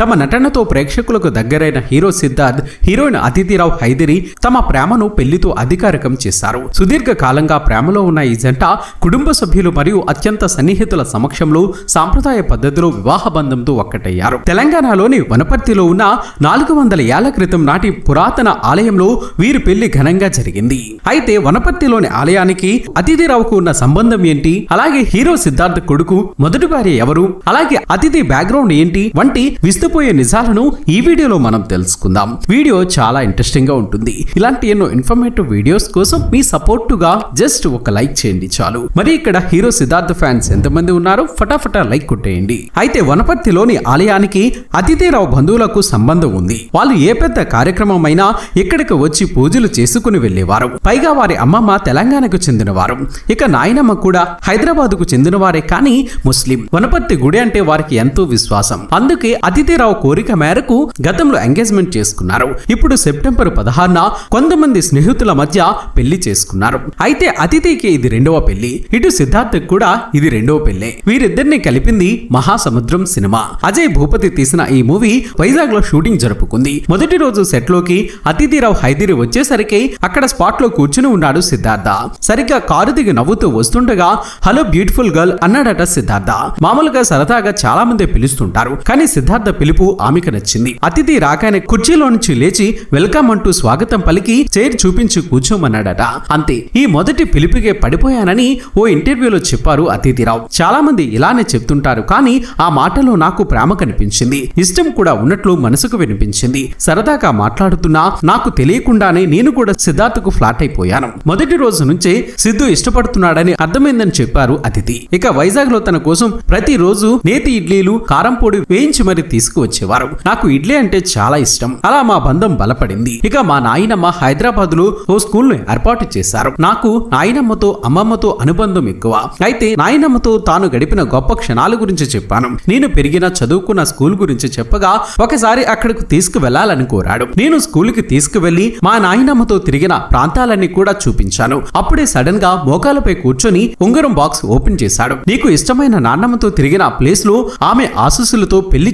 తమ నటనతో ప్రేక్షకులకు దగ్గరైన హీరో సిద్ధార్థ్ హీరోయిన్ అతిథిరావు హైదరి తమ ప్రేమను పెళ్ళితో అధికారికం చేశారు. సుదీర్ఘ కాలంగా ప్రేమలో ఉన్న ఈ జంట కుటుంబ సభ్యులు మరియు అత్యంత సన్నిహితుల సమక్షంలో సాంప్రదాయ పద్ధతిలో వివాహ బంధంతో ఒక్కటయ్యారు. తెలంగాణలోని వనపర్తిలో ఉన్న నాలుగు వందల ఏళ్ళ క్రితం నాటి పురాతన ఆలయంలో వీరి పెళ్ళి ఘనంగా జరిగింది. అయితే వనపర్తిలోని ఆలయానికి అతిథిరావుకు ఉన్న సంబంధం ఏంటి? అలాగే హీరో సిద్ధార్థ్ కొడుకు మొదటి భార్య ఎవరు? అలాగే అతిథి బ్యాక్గ్రౌండ్ ఏంటి? వంటి విస్తుపోయే నిజాలను ఈ వీడియోలో మనం తెలుసుకుందాం. వీడియో చాలా ఇంట్రెస్టింగ్గా ఉంటుంది. ఇలాంటి ఎన్నో ఇన్ఫర్మేటివ్ వీడియోస్ కోసం మీ సపోర్టుగా జస్ట్ ఒక లైక్ చేయండి చాలు. మరి ఇక్కడ హీరో సిద్ధార్థ్ ఫ్యాన్స్ ఎంతమంది ఉన్నారో ఫటాఫటా లైక్ కొట్టేయండి. అయితే వనపర్తిలోని ఆలయానికి అతిథిరావు బంధువులకు సంబంధం ఉంది. వాళ్ళు ఏ పెద్ద కార్యక్రమం అయినా ఇక్కడికి వచ్చి పూజలు చేసుకుని వెళ్ళేవారు పైగా వారి అమ్మమ్మ తెలంగాణకు చెందినవారు. ఇక నాయనమ్మ కూడా హైదరాబాద్కు చెందినవారే కానీ ముస్లిం. వనపర్తి గుడి అంటే వారికి ఎంతో విశ్వాసం. అందుకే అతిథిరావు కోరిక మేరకు గతంలో ఎంగేజ్మెంట్ చేసుకున్నారు. ఇప్పుడు సెప్టెంబర్ పదహారున కొంతమంది స్నేహితుల మధ్య పెళ్ళి చేసుకున్నారు. అయితే అతిథికి ఇది రెండవ పెళ్ళి. ఇటు సిద్ధార్థ్ కూడా ఇది రెండవ పెళ్ళి. వీరిద్దరిని కలిపింది మహాసముద్రం సినిమా. అజయ్ భూపతి తీసిన ఈ మూవీ వైజాగ్లో షూటింగ్ జరుపుకుంది. మొదటి రోజు సెట్లోకి అతిథిరావు హైదరి వచ్చేసరికి అక్కడ స్పాట్లో కూర్చుని ఉన్నాడు సిద్ధార్థ. సరిగ్గా కారు దిగి నవ్వుతూ వస్తుండగా హలో బ్యూటిఫుల్ గర్ల్ అన్నాడట సిద్ధార్థ. మామూలుగా సరదాగా చాలా మంది పిలుస్తుంటారు. కానీ సిద్ధార్థ పిలుపు ఆమెకు నచ్చింది. అతిథి రాగానే కుర్చీలో నుంచి లేచి వెల్కమ్ అంటూ స్వాగతం పలికి చైర్ చూపించి కూర్చోమన్నాడట. అంతే ఈ మొదటి పిలుపుకే పడిపోయానని ఓ ఇంటర్వ్యూలో చెప్పారు అతిథిరావు. చాలా మంది ఇలానే చెప్తుంటారు కానీ ఆ మాటలో నాకు ప్రేమ కనిపించింది. ఇష్టం కూడా ఉన్నట్లు మనసుకు వినిపించింది. సరదాగా మాట్లాడుతున్నా నాకు తెలియకుండానే నేను కూడా సిద్ధార్థకు ఫ్లాట్ అయిపోయాను. మొదటి రోజు నుంచే సిద్ధు ఇష్టపడుతున్నాడని అర్థమైందని చెప్పారు అతిథి. ఇక వైజాగ్లో తన కోసం ప్రతిరోజు నేతి ఇడ్లీలు కారంపొడి వేయించి మరి తీసుకువచ్చేవారు నాకు ఇడ్లీ అంటే చాలా ఇష్టం. అలా మా బంధం బలపడింది. ఇక మా నాయనమ్మ హైదరాబాద్లో ఓ స్కూల్ను ఏర్పాటు చేశారు. నాకు నాయనమ్మతో అమ్మమ్మతో అనుబంధం ఎక్కువ. అయితే నాయనమ్మతో తాను గడిపిన గొప్ప క్షణాల గురించి చెప్పాను. నేను పెరిగిన చదువుకున్న స్కూల్ గురించి చెప్పగా ఒకసారి అక్కడకు తీసుకువెళ్ళాలని కోరాడు. నేను స్కూల్కి తీసుకువెళ్ళి మా నాయనమ్మతో తిరిగిన ప్రాంతాలన్నీ కూడా చూపించాను. అప్పుడే సడన్గా మోకాలపై కూర్చొని ఉంగరం బాక్స్ ఓపెన్ చేశాడు. నీకు ఇష్టమైన నాన్నమ్మతో తిరిగిన ప్లేస్లో ఆమె ఆశస్సులతో పెళ్ళి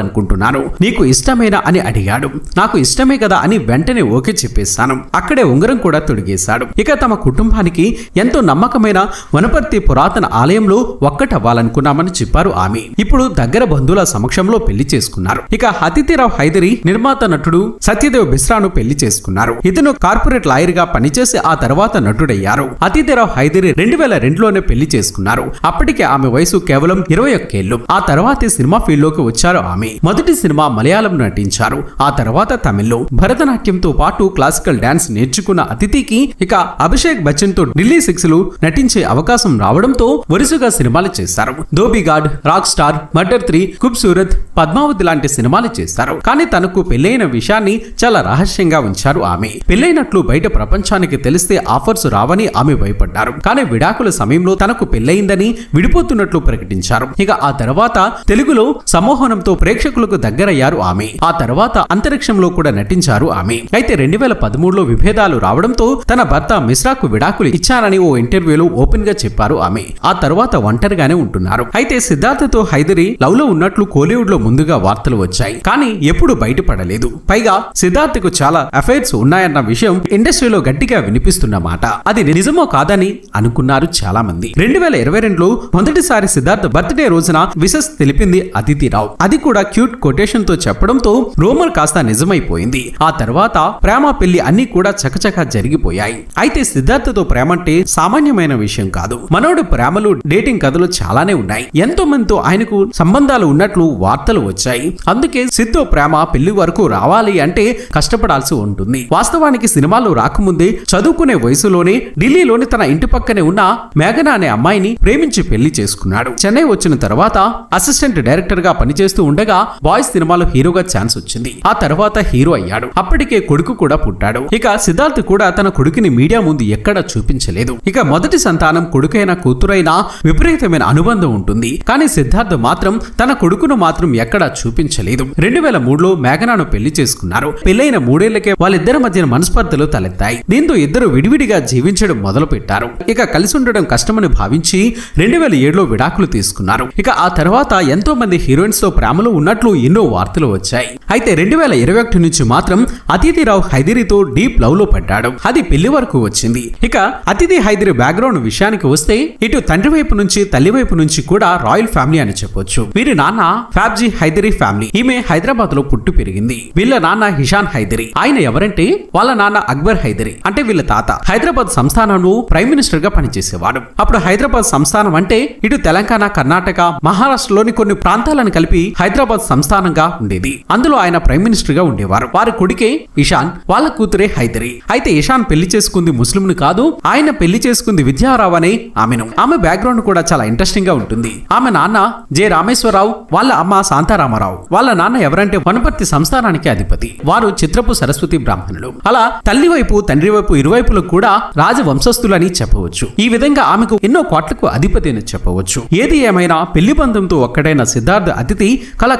చేసుకోవాలనుకుంటున్నాను నీకు ఇష్టమేనా అని అడిగాడు. నాకు ఇష్టమే కదా అని వెంటనే ఓకే చెప్పేశాను. అక్కడే ఉంగరం కూడా తొడిగేశాడు. ఇక తమ కుటుంబానికి ఎంతో నమ్మకమైన వనపర్తి పురాతన ఆలయంలో ఒక్కటవ్వాలనుకున్నామని చెప్పారు ఆమె. ఇప్పుడు దగ్గర బంధువుల సమక్షంలో పెళ్ళి చేసుకున్నారు. ఇక అతిథిరావు హైదరి నిర్మాత నటుడు సత్యదేవ్ బిస్రాను పెళ్ళి చేసుకున్నారు. ఇతను కార్పొరేట్ లాయర్గా పనిచేసి ఆ తర్వాత నటుడయ్యారు. అతిథిరావు హైదరి రెండు వేల రెండులోనే పెళ్ళి చేసుకున్నారు. అప్పటికే ఆమె వయసు కేవలం ఇరవై ఒక్కేళ్ళు ఆ తర్వాతే సినిమా ఫీల్డ్లోకి వచ్చారు ఆమె. మొదటి సినిమా మలయాళం నటించారు. ఆ తర్వాత తమిళ్ళో భరతనాట్యంతో పాటు క్లాసికల్ డాన్స్ నేర్చుకున్న అతిథికి ఇక అభిషేక్ బచ్చన్తో ఢిల్లీ సిక్స్లు నటించే అవకాశం రావడంతో వరుసగా సినిమాలు చేశారు. Dhobi Ghat rock star murder three Khoobsurat Padmavati లాంటి సినిమాలు చేశారు. కానీ తనకు పెళ్ళైన విషయాన్ని చాలా రహస్యంగా ఉంచారు ఆమె. పెళ్ళైనట్లు బయట ప్రపంచానికి తెలిస్తే ఆఫర్స్ రావని ఆమె భయపడ్డారు. కానీ విడాకుల సమయంలో తనకు పెళ్ళయిందని విడిపోతున్నట్లు ప్రకటించారు. ఇక ఆ తర్వాత తెలుగులో సమోహనంతో ప్రేక్షకులకు దగ్గరయ్యారు ఆమె. ఆ తర్వాత అంతరిక్షంలో కూడా నటించారు ఆమె. అయితే రెండు వేల పదమూడులో విభేదాలు రావడంతో తన భర్త మిశ్రాకు విడాకులు ఇచ్చారని ఓ ఇంటర్వ్యూలో ఓపెన్గా చెప్పారు ఆమె. ఆ తర్వాత ఒంటరిగానే ఉంటున్నారు. అయితే సిద్ధార్థతో హైదరి లవ్లో ఉన్నట్లు కోలీవుడ్లో ముందుగా వార్తలు వచ్చాయి. కానీ ఎప్పుడు బయటపడలేదు. పైగా సిద్ధార్థకు చాలా అఫైర్స్ ఉన్నాయన్న విషయం ఇండస్ట్రీలో గట్టిగా వినిపిస్తున్న మాట. అది నిజమో కాదని అనుకున్నారు చాలా మంది రెండు వేల ఇరవై రెండులో మొదటిసారి సిద్ధార్థ బర్త్డే రోజున విసెస్ తెలిపింది అతిథి రావు అది కూడా క్యూట్ కొటేషన్తో చెప్పడంతో రూమర్ కాస్త నిజమైపోయింది. ఆ తర్వాత ప్రేమ పెళ్ళి అన్ని కూడా చకచకా జరిగిపోయాయి. అయితే సిద్ధార్థతో ప్రేమ అంటే సామాన్యమైన విషయం కాదు. మనోడు ప్రేమలు డేటింగ్ కథలు చాలానే ఉన్నాయి. ఎంతో మందితో ఆయనకు సంబంధాలు ఉన్నట్లు వార్తలు వచ్చాయి. అందుకే సిద్ధు ప్రేమ పెళ్ళి వరకు రావాలి అంటే కష్టపడాల్సి ఉంటుంది. వాస్తవానికి సినిమాలు రాకముందే చదువుకునే వయసులోనే ఢిల్లీలోని తన ఇంటి పక్కనే ఉన్న మేఘనా అనే అమ్మాయిని ప్రేమించి పెళ్ళి చేసుకున్నాడు. చెన్నై వచ్చిన తర్వాత అసిస్టెంట్ డైరెక్టర్గా పనిచేస్తూ ఉండగా బాయ్స్ సినిమాలో హీరోగా ఛాన్స్ వచ్చింది. ఆ తర్వాత హీరో అయ్యాడు. అప్పటికే కొడుకు కూడా పుట్టాడు. ఇక సిద్ధార్థ్ కూడా తన కొడుకుని మీడియా ముందు ఎక్కడా చూపించలేదు. ఇక మొదటి సంతానం కొడుకైనా కూతురైనా విపరీతమైన అనుబంధం ఉంటుంది. కానీ సిద్ధార్థ్ మాత్రం తన కొడుకును మాత్రం ఎక్కడా చూపించలేదు. రెండు వేల మూడులో మేఘనాను పెళ్ళి చేసుకున్నారు. పెళ్ళైన మూడేళ్ళకే వాళ్ళిద్దరి మధ్యన మనస్పర్ధలు తలెత్తాయి. దీంతో ఇద్దరు విడివిడిగా జీవించడం మొదలు పెట్టారు ఇక కలిసి ఉండడం కష్టమని భావించి రెండు వేల ఏడులో విడాకులు తీసుకున్నారు. ఇక ఆ తర్వాత ఎంతో మంది హీరోయిన్స్తో ప్రేమలో ఉన్నట్లు ఎన్నో వార్తలు వచ్చాయి. అయితే రెండు వేల ఇరవై ఒకటి నుంచి మాత్రం అతిథిరావు హైదిరితో డీప్ లవ్లో పడ్డాడు. అది పెళ్ళి వరకు వచ్చింది. ఇక అతిథి హైదరి బ్యాక్గ్రౌండ్ విషయానికి వస్తే ఇటు తండ్రి వైపు నుంచి తల్లి వైపు నుంచి కూడా రాయల్ ఫ్యామిలీ అని చెప్పొచ్చు. వీరి నాన్న ఫ్యాబ్జీ హైదరీ ఫ్యామిలీ. ఈమె హైదరాబాద్లో పుట్టి పెరిగింది. వీళ్ళ నాన్న హిషాన్ హైదరీ. ఆయన ఎవరంటే వాళ్ళ నాన్న అక్బర్ హైదరీ. అంటే వీళ్ళ తాత. హైదరాబాద్ సంస్థానంలో ప్రైమ్ మినిస్టర్గా పనిచేసేవాడు. అప్పుడు హైదరాబాద్ సంస్థానం అంటే ఇటు తెలంగాణ కర్ణాటక మహారాష్ట్రలోని కొన్ని ప్రాంతాలను కలిపి హైదరాబాద్ సంస్థానంగా ఉండేది. అందులో ఆయన ప్రైమ్ మినిస్టర్గా ఉండేవారు. వారి కొడుకే ఇషాన్ వాళ్ళ కూతురే హైదరి. అయితే ఇషాన్ పెళ్ళి చేసుకుంది ముస్లింను కాదు ఆయన పెళ్ళి చేసుకుంది విద్యారావు అనే ఆమెను. ఆమె బ్యాక్గ్రౌండ్ కూడా చాలా ఇంట్రెస్టింగ్గా ఉంటుంది. ఆమె నాన్న జె. రామేశ్వరరావు వాళ్ళ అమ్మ శాంతారామారావు. వాళ్ళ నాన్న ఎవరంటే వనపర్తి సంస్థానానికి అధిపతి. వారు చిత్రపు సరస్వతి బ్రాహ్మణులు. అలా తల్లి వైపు తండ్రి వైపు ఇరువైపులు కూడా రాజవంశస్థులని చెప్పవచ్చు. ఈ విధంగా ఆమెకు ఎన్నో కోట్లకు అధిపతి అని చెప్పవచ్చు. ఏది ఏమైనా పెళ్ళి బంధంతో ఒక్కడైన సిద్ధార్థ అతిథి కలకాలం